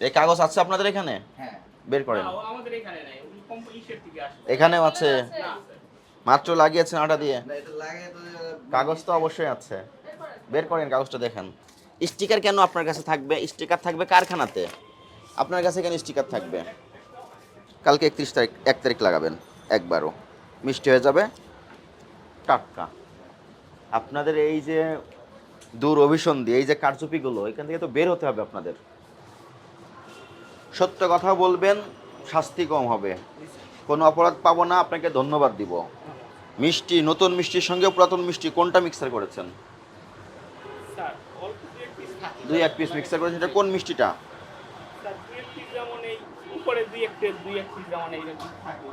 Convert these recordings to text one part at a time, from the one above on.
এই কাগজ আছে আপনাদের এখানে? হ্যাঁ। বের করেন। আমাদের এখানে নাই ওগুলো থেকে আসে। এখানেও আছে? মাত্র লাগিয়েছেন আটা দিয়ে? না, এটা লাগে তো কাগজ তো অবশ্যই আছে। বের করেন কাগজটা দেখেন। স্টিকার কেন আপনার কাছে থাকবে? স্টিকার থাকবে কারখানাতে। আপনার কাছে কেন স্টিকার থাকবে? কালকে একত্রিশ তারিখ এক তারিখ লাগাবেন একবারও। মিষ্টি হয়ে যাবে। টাটকা। আপনাদের এই যে দূর অভিসন্ধি এই যে কারচুপিগুলো এখান থেকে তো বের হতে হবে আপনাদের। সত্য কথা বলবেন শাস্তি কম হবে। কোনো অপরাধ পাবো না আপনাকে ধন্যবাদ দিব। মিষ্টি নতুন মিষ্টির সঙ্গে পুরাতন মিষ্টি কোনটা মিক্সার করেছেন? দুই এক পিস মিক্সার করেছেন এটা কোন মিষ্টিটা? দুই এক পিস যেমন এই উপরে দুই এক দুই এক পিস যেমন এইরকম থাকে।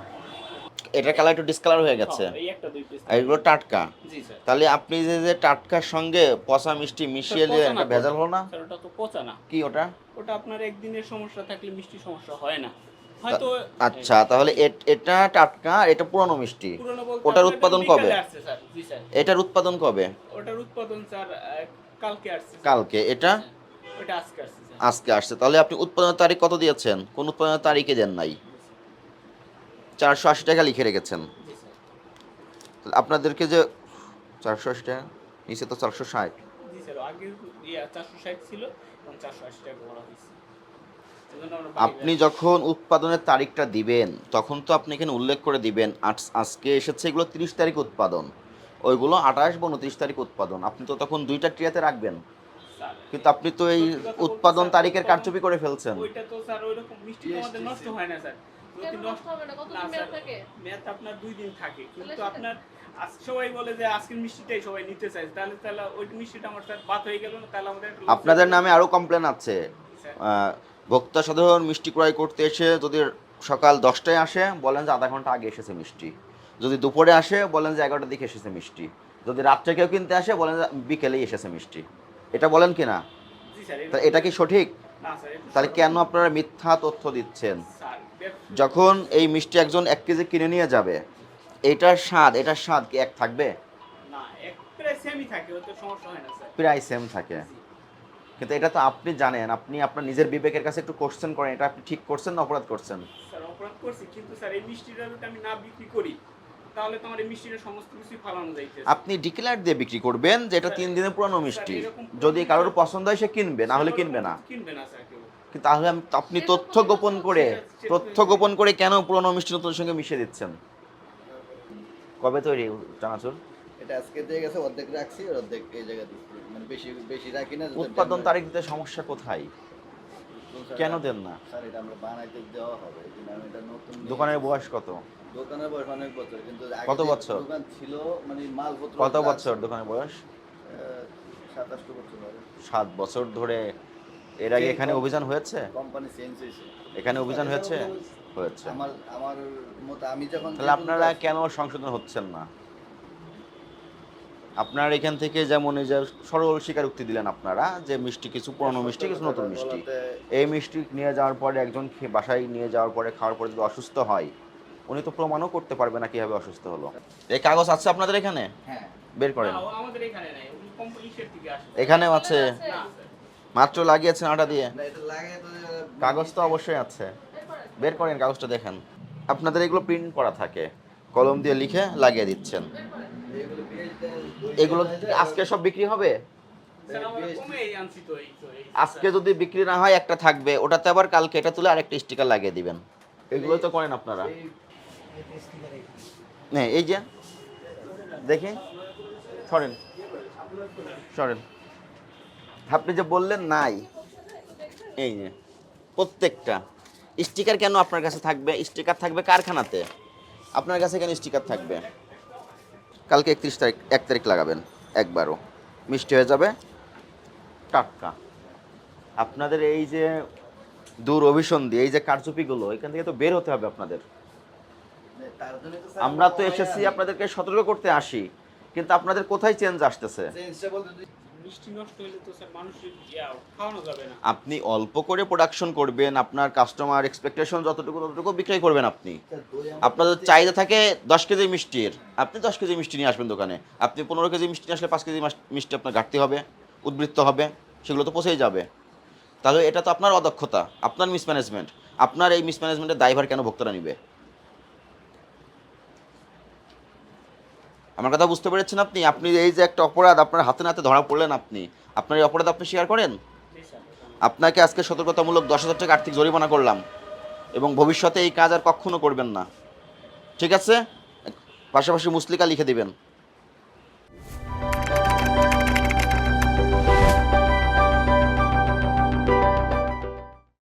এটা কালার একটু ডিসকালার হয়ে গেছে। হ্যাঁ, এই একটা দুই পিস আর এগুলো টাটকা। জি স্যার। তাহলে আপনি যে যে টাটকার সঙ্গে পচা মিষ্টি মিশিয়ে দিয়ে এটা ভেজাল হলো না? ওটা তো পচা না। কি ওটা? ওটা আপনার একদিনের সমস্যা থাকলে মিষ্টি সমস্যা হয় না। হয়তো আচ্ছা তাহলে এটা টাটকা এটা পুরনো মিষ্টি। ওটার উৎপাদন কবে? এটার উৎপাদন কবে? ওটার উৎপাদন স্যার কালকে আসছে কালকে। এটা? ওটা আজকে আসছে আজকে আসছে। তাহলে আপনি উৎপাদনের তারিখ কত দিয়েছেন? কোন উৎপাদনের তারিখে দেন নাই? চারশো আশি টাকা লিখে রেখেছেন। জি স্যার তাহলে আপনাদেরকে যে চারশো আশি টাকা নিচে তো চারশো ষাট। আপনি যখন উৎপাদনের তারিখটা দিবেন তখন তো আপনি এখানে উল্লেখ করে দিবেন আজ- আজকে এসেছে এগুলো তিরিশ তারিখ উৎপাদন। ওইগুলো আঠাশ বা উনত্রিশ তারিখ উৎপাদন। আপনি তো তখন দুইটা ট্রিয়াতে রাখবেন। কিন্তু আপনি তো এই উৎপাদন তারিখের কারচুপি করে ফেলছেন। ওইটা তো স্যার ওইরকম মিষ্টি আমাদের নষ্ট হয় না স্যার। যদি কেন নষ্ট নষ্ট হবে না? কতদিন না, মেয়াদ স্যার, থাকে? মেয়াদ আপনার দুই দিন থাকে। কিন্তু আপনার সবাই বলে যে আজকের মিষ্টিটাই সবাই নিতে চায়। তাহলে তাহলে ওই মিষ্টিটা আমার স্যার বাদ হয়ে গেল না তাহলে আমাদের আপনাদের নামে আরও কমপ্লেন আছে। ভোক্তা সাধারণ মিষ্টি ক্রয় করতে এসে যদি সকাল দশটায় আসে বলেন যে আধা ঘণ্টা আগে এসেছে মিষ্টি। যদি দুপুরে আসে বলেন যে এগারোটার দিকে এসেছে মিষ্টি। যদি রাত্রে কেউ কিনতে আসে বলেন বিকেলেই এসেছে মিষ্টি। এটা বলেন কি না তা এটা কি সঠিক? না স্যার এটা তাহলে কেন আপনারা মিথ্যা তথ্য দিচ্ছেন? যখন এই মিষ্টি একজন এক কেজি কিনে নিয়ে যাবে এটার স্বাদ এটার স্বাদ কি এক থাকবে? প্রায় সেম থাকে কিন্তু এটা তো আপনি জানেন আপনি আপনার নিজের বিবেকের কাছে একটু কোশ্চেন করেন এটা আপনি ঠিক করছেন না অপরাধ করছেন? স্যার অপরাধ করছি কিন্তু স্যার এই মিষ্টিটা যদি আমি না বিক্রি করি তাহলে তো আমার এই মিষ্টিটা সমস্ত কিছুই ফালানো আপনি ডিক্লেয়ার দিয়ে বিক্রি করবেন যে এটা তিন দিনের পুরনো মিষ্টি। যদি কারোর পছন্দ হয় সে কিনবে না হলে কিনবে না। কিনবে না স্যার তাহলে আমি- আপনি তথ্য গোপন করে তথ্য গোপন করে কেন পুরনো মিষ্টি নতুন সঙ্গে মিশিয়ে দিচ্ছেন? কবে তৈরি চানাচুর? এটা আজকে দিয়ে গেছে অর্ধেক রাখছি অর্ধেক এই জায়গা দিচ্ছি। মানে বেশি বেশি রাখি না উৎপাদন তারিখ দিতে সমস্যা কোথায়? কেন দেন না? স্যার এটা আমরা বানাইতে দেওয়া হবে কিন্তু আমি এটা নতুন দোকানের বয়স কত? দোকানের বয়স অনেক বছর কিন্তু কত বছর? দোকান ছিল মানে মালপত্র কত বছর দোকানের বয়স? সাতাশটা বছর সাত বছর ধরে এর আগে এখানে অভিযান হয়েছে? কোম্পানি চেঞ্জ হয়েছে। এখানে অভিযান হয়েছে? হয়েছে। আমার আমার মত আমি যখন তাহলে আপনারা কেন সংশোধন হচ্ছেন না? আপনার এখান থেকে যেমন এই যে সরল স্বীকারোক্তি দিলেন আপনারা যে মিষ্টি কিছু পুরনো মিষ্টি কিছু নতুন মিষ্টি। এই মিষ্টি নিয়ে যাওয়ার পরে একজন বাসায় নিয়ে যাওয়ার পরে খাওয়ার পরে যদি অসুস্থ হয় উনি তো প্রমাণও করতে পারবে না কীভাবে অসুস্থ হলো। এই কাগজ আছে আপনাদের এখানে? হ্যাঁ। বের করেন। এখানেও আছে? মাত্র লাগিয়েছেন আটা দিয়ে? কাগজ তো অবশ্যই আছে। বের করেন কাগজটা দেখেন। আপনাদের এগুলো প্রিন্ট করা থাকে। কলম দিয়ে লিখে লাগিয়ে দিচ্ছেন। এগুলো আজকে সব বিক্রি হবে? এই আজকে যদি বিক্রি না হয় একটা থাকবে। ওটাতে আবার কালকে এটা তুলে আরেকটা স্টিকার লাগিয়ে দিবেন। এগুলো তো করেন আপনারা। এই- হ্যাঁ এই যে। দেখি। সরেন। সরেন। আপনি যে বললেন নাই, এই যে প্রত্যেকটা স্টিকার কেন আপনার কাছে থাকবে? স্টিকার থাকবে কারখানাতে। আপনার কাছে কেন স্টিকার থাকবে? কালকে একত্রিশ তারিখ, এক তারিখ লাগাবেন, একবারও। মিষ্টি হয়ে যাবে, টাটকা। আপনাদের এই যে দূর অভিসন্ধি, এই যে কারচুপিগুলো, এখান থেকে তো বের হতে হবে আপনাদের। আমরা তো এসেছি আপনাদেরকে সতর্ক করতে আসি, কিন্তু আপনাদের কোথায় চেঞ্জ আসতেছে? আপনি অল্প করে প্রোডাকশন করবেন, আপনার কাস্টমার এক্সপেকটেশন যতটুকু ততটুকু বিক্রয় করবেন আপনি। আপনাদের চাহিদা থাকে দশ কেজি মিষ্টির আপনি দশ কেজি মিষ্টি নিয়ে আসবেন দোকানে। আপনি পনেরো কেজি মিষ্টি আসলে পাঁচ কেজি মিষ্টি আপনার ঘাটতি হবে, উদ্বৃত্ত হবে, সেগুলো তো পচেই যাবে। তাহলে এটা তো আপনার অদক্ষতা, আপনার মিসম্যানেজমেন্ট আপনার এই মিসম্যানেজমেন্টের দায়ভার কেন ভোক্তারা নিবে? আমার কথা বুঝতে পেরেছেন আপনি? আপনি এই যে একটা অপরাধ, আপনার হাতে নাতে ধরা পড়লেন আপনি। আপনার এই অপরাধ আপনি শেয়ার করেন? আপনাকে আজকে সতর্কতামূলক দশ হাজার টাকা আর্থিক জরিমানা করলাম এবং ভবিষ্যতে এই কাজ আর কখনো করবেন না। ঠিক আছে? পাশাপাশি মুসলিকা লিখে দিবেন।